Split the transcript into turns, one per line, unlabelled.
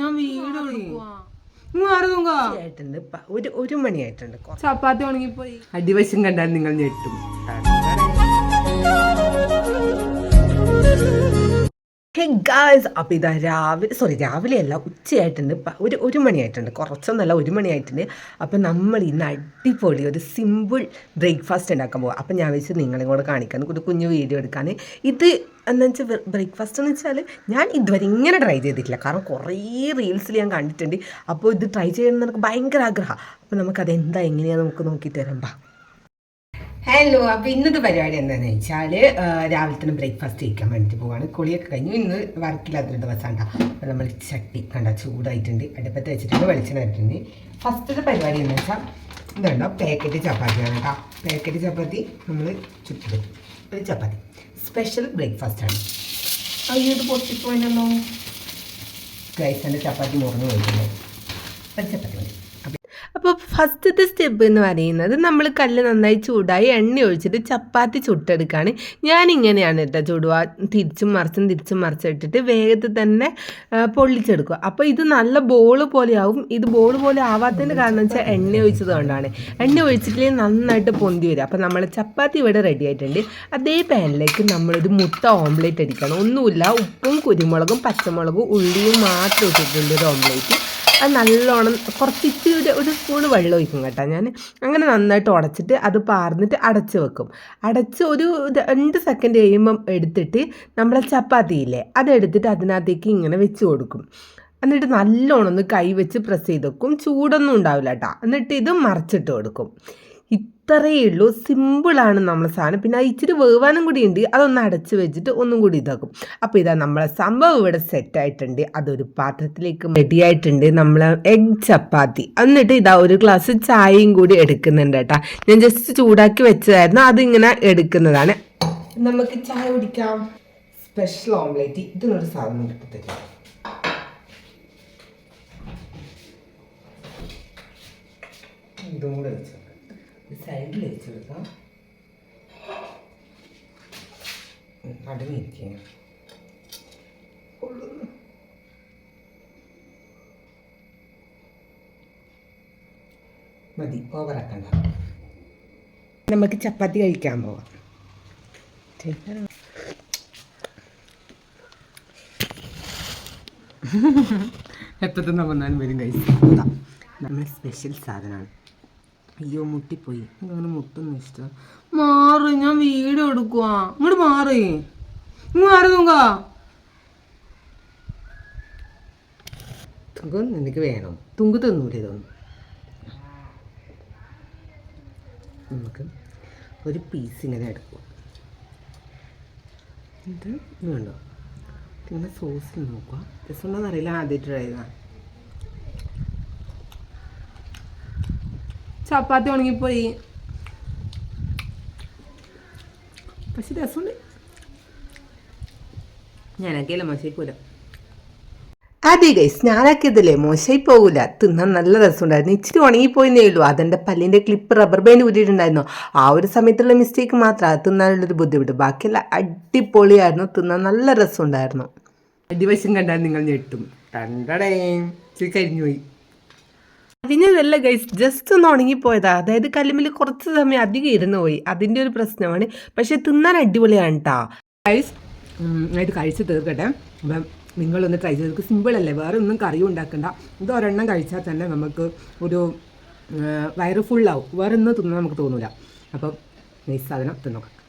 ഞാൻ വീട് മാറുന്നുങ്ക
ആയിട്ടുണ്ട്. പ- ഒരു ഒരു മണിയായിട്ടുണ്ട് കുറച്ച്
ചപ്പാത്തി ഉണങ്ങിപ്പോയി.
അടിവശം കണ്ടാൽ നിങ്ങൾ ഞെട്ടും. ഹേ ഗായ്സ് അപ്പോൾ ഇതാ രാവിലെ സോറി രാവിലെയല്ല ഉച്ചയായിട്ടുണ്ട്. ഒരു ഒരു മണിയായിട്ടുണ്ട്. കുറച്ചൊന്നല്ല ഒരു മണിയായിട്ടുണ്ട്. അപ്പോൾ നമ്മൾ ഇന്ന് അടിപൊളി ഒരു സിമ്പിൾ ബ്രേക്ക്ഫാസ്റ്റ് ഉണ്ടാക്കാൻ പോകും അപ്പോൾ ഞാൻ വെച്ച് നിങ്ങളെ കൂടെ കാണിക്കാൻ ഒരു കുഞ്ഞു വീഡിയോ എടുക്കാൻ ഇത് എന്ന് വെച്ചാൽ ബ്രേക്ക്ഫാസ്റ്റ് എന്ന് വെച്ചാൽ ഞാൻ ഇതുവരെ ഇങ്ങനെ ട്രൈ ചെയ്തിട്ടില്ല. കാരണം കുറേ റീൽസിൽ ഞാൻ കണ്ടിട്ടുണ്ട്. അപ്പോൾ ഇത് ട്രൈ ചെയ്യണമെന്ന് എനിക്ക് ഭയങ്കര ആഗ്രഹമാണ് അപ്പോൾ നമുക്കത് എന്താ എങ്ങനെയാണെന്ന് നമുക്ക് നോക്കിയിട്ട് തരാം ബാ. ഹലോ അപ്പോൾ ഇന്നത്തെ പരിപാടി എന്താണെന്ന് വെച്ചാൽ രാവിലെ തന്നെ ബ്രേക്ക്ഫാസ്റ്റ് കഴിക്കാൻ വേണ്ടിയിട്ട് പോവാണ്. കുളിയൊക്കെ കഴിഞ്ഞു. ഇന്ന് വർക്കില്ലാത്തൊരു ദിവസമാണ് അപ്പോൾ നമ്മൾ ചട്ടി കണ്ട ചൂടായിട്ടുണ്ട്. അടുപ്പത്ത് വെച്ചിട്ടുണ്ട് വെളിച്ചെണ്ണ ഇട്ടിട്ടുണ്ട്. ഫസ്റ്റത്തെ പരിപാടി എന്ന് വെച്ചാൽ ഇതുണ്ടോ പാക്കറ്റ് ചപ്പാത്തിയാണ് കേട്ടോ പാക്കറ്റ് ചപ്പാത്തി നമ്മൾ ചുറ്റിടും ഒരു ചപ്പാത്തി. സ്പെഷ്യൽ ബ്രേക്ക്ഫാസ്റ്റാണ് അയ്യോ ഇത് പൊട്ടിപ്പോയിട്ടുണ്ടോ ഗൈസിന്റെ ചപ്പാത്തി മുറിഞ്ഞു പോയിട്ടുണ്ട്. ഒരു ചപ്പാത്തി മതി. അപ്പോൾ ഫസ്റ്റത്തെ സ്റ്റെപ്പ് എന്ന് പറയുന്നത് നമ്മൾ കല്ല് നന്നായി ചൂടായി എണ്ണ ഒഴിച്ചിട്ട് ചപ്പാത്തി ചുട്ടെടുക്കുകയാണ് ഞാനിങ്ങനെയാണ് കേട്ടോ ചൂടുക. തിരിച്ചും മറിച്ചും തിരിച്ചും മറിച്ചിട്ടിട്ട് വേഗത്തിൽ തന്നെ പൊള്ളിച്ചെടുക്കുക. അപ്പോൾ ഇത് നല്ല ബോൾ പോലെ ആവും. ഇത് ബോൾ പോലെ ആവാത്തതിന്റെ കാരണം വെച്ചാൽ എണ്ണ ഒഴിച്ചത് കൊണ്ടാണ്. എണ്ണ ഒഴിച്ചിട്ടില്ലെങ്കിൽ നന്നായിട്ട് പൊന്തി വരും. അപ്പോൾ നമ്മൾ ചപ്പാത്തി ഇവിടെ റെഡി ആയിട്ടുണ്ട്. അതേ പാനിലേക്ക് നമ്മളൊരു മുട്ട ഓംലേറ്റ് അടിക്കണം ഒന്നുമില്ല ഉപ്പും കുരുമുളകും പച്ചമുളകും ഉള്ളിയും മാത്രം ഇട്ടിട്ടുണ്ട് ഒരു ഓംലേറ്റ് അത് നല്ലോണം കുറച്ചിട്ട് ഒരു ഒരു സ്പൂൺ വെള്ളം ഒഴിക്കും കേട്ടോ ഞാൻ. അങ്ങനെ നന്നായിട്ട് ഉടച്ചിട്ട് അത് പാർന്നിട്ട് അടച്ച് വെക്കും. അടച്ച് ഒരു രണ്ട് സെക്കൻഡ് കഴിയുമ്പം എടുത്തിട്ട് നമ്മളെ ചപ്പാത്തിയില്ലേ അതെടുത്തിട്ട് അതിനകത്തേക്ക് ഇങ്ങനെ വെച്ച് കൊടുക്കും. എന്നിട്ട് നല്ലോണം ഒന്ന് കൈ വെച്ച് പ്രസ് ചെയ്ത് വെക്കും. ചൂടൊന്നും ഉണ്ടാവില്ല കേട്ടോ. എന്നിട്ട് ഇത് മറിച്ചിട്ട് കൊടുക്കും. ഇത്രയേ ഉള്ളൂ. സിമ്പിളാണ് നമ്മളെ സാധനം. പിന്നെ ഇച്ചിരി വേവാനും കൂടി ഉണ്ട്. അതൊന്ന് അടച്ച് വെച്ചിട്ട് ഒന്നും കൂടി ഇതാക്കും. അപ്പോൾ ഇതാ നമ്മളെ സംഭവം ഇവിടെ സെറ്റായിട്ടുണ്ട് അതൊരു പാത്രത്തിലേക്ക് റെഡിയായിട്ടുണ്ട് നമ്മൾ എഗ് ചപ്പാത്തി. എന്നിട്ട് ഇതാ ഒരു ഗ്ലാസ് ചായയും കൂടി എടുക്കുന്നുണ്ട് കേട്ടോ. ഞാൻ ജസ്റ്റ് ചൂടാക്കി വെച്ചതായിരുന്നു. അതിങ്ങനെ എടുക്കുന്നതാണ്. നമുക്ക് ചായ കുടിക്കാം. സ്പെഷ്യൽ ഓംലേറ്റ് ഇതിനൊരു സാധനം കിട്ടത്തില്ല ഇതും കൂടെ വെച്ചു സൈഡിൽ വെച്ച് കൊടുക്കാം വെച്ചെടുക്കാം ചെയ്യാം മതി ഓവറാക്കണ്ട നമുക്ക് ചപ്പാത്തി കഴിക്കാൻ പോവാം. എപ്പോൾ തന്നെ വന്നാലും വരും കഴിച്ചു നമ്മൾ സ്പെഷ്യൽ സാധനമാണ്. അയ്യോ മുട്ടിപ്പോയി. ഇങ്ങനെ മുട്ടുന്ന ഇഷ്ടം
മാറി ഞാൻ വീട് എടുക്കുക ഇങ്ങോട്ട് മാറി. ഇങ്ങ് മാറി
നോക്ക നിനക്ക് വേണം. തുങ്ക് തന്നൂല ഇതൊന്നും. നമുക്ക് ഒരു പീസ് ഇങ്ങനെ എടുക്കും. ഇത് വേണ്ട ഇങ്ങനെ സോസിൽ നോക്കുക രസമുണ്ടോന്ന് അറിയില്ല. ആദ്യമായിട്ട് ട്രൈ ചെയ്താൽ
ചപ്പാത്തി ഉണങ്ങിപ്പോയി.
പക്ഷെ രസമുണ്ട്. ഞാനൊക്കെയല്ല മോശമായിപ്പോല അതെ ഗൈസ് ഞാനാക്കിയതല്ലേ? മോശമായി പോകില്ല തിന്നാൻ നല്ല രസമുണ്ടായിരുന്നു. ഇച്ചിരി ഉണങ്ങിപ്പോയിന്നേ ഉള്ളൂ. അതെന്റെ പല്ലിന്റെ ക്ലിപ്പ് റബ്ബർ ബാൻഡ് ഊരിയിട്ടുണ്ടായിരുന്നു. ആ ഒരു സമയത്തുള്ള മിസ്റ്റേക്ക് മാത്രമാണ് തിന്നാനുള്ളൊരു ബുദ്ധിമുട്ട്. ബാക്കിയെല്ലാം അടിപൊളിയായിരുന്നു. തിന്നാൻ നല്ല രസമുണ്ടായിരുന്നു. അടിവശം കണ്ടാൽ നിങ്ങൾ ഞെട്ടും. കണ്ടടേ ഇച്ചിരി കരിഞ്ഞു പോയി അതിനല്ല ഗൈസ് ജസ്റ്റ് ഒന്ന് ഉണങ്ങിപ്പോയതാ. അതായത് കല്ലുമ്മിൽ കുറച്ച് സമയം അധികം ഇരുന്ന് പോയി. അതിന്റെ ഒരു പ്രശ്നമാണ്. പക്ഷെ തിന്നാൻ അടിപൊളിയാണ് കേട്ടോ ഗൈസ് ഇത് കഴിച്ച് തീർക്കട്ടെ. അപ്പം നിങ്ങളൊന്ന് ട്രൈ ചെയ്ത് സിമ്പിൾ അല്ലേ? വേറെ ഒന്നും കറി ഉണ്ടാക്കണ്ട. ഇത് ഒരെണ്ണം കഴിച്ചാൽ തന്നെ നമുക്ക് ഒരു വയറ് ഫുള്ളാവും വേറെ ഒന്നും തിന്നാൻ നമുക്ക് തോന്നില്ല അപ്പം ഈ സാധനം തിന്നോക്കാം.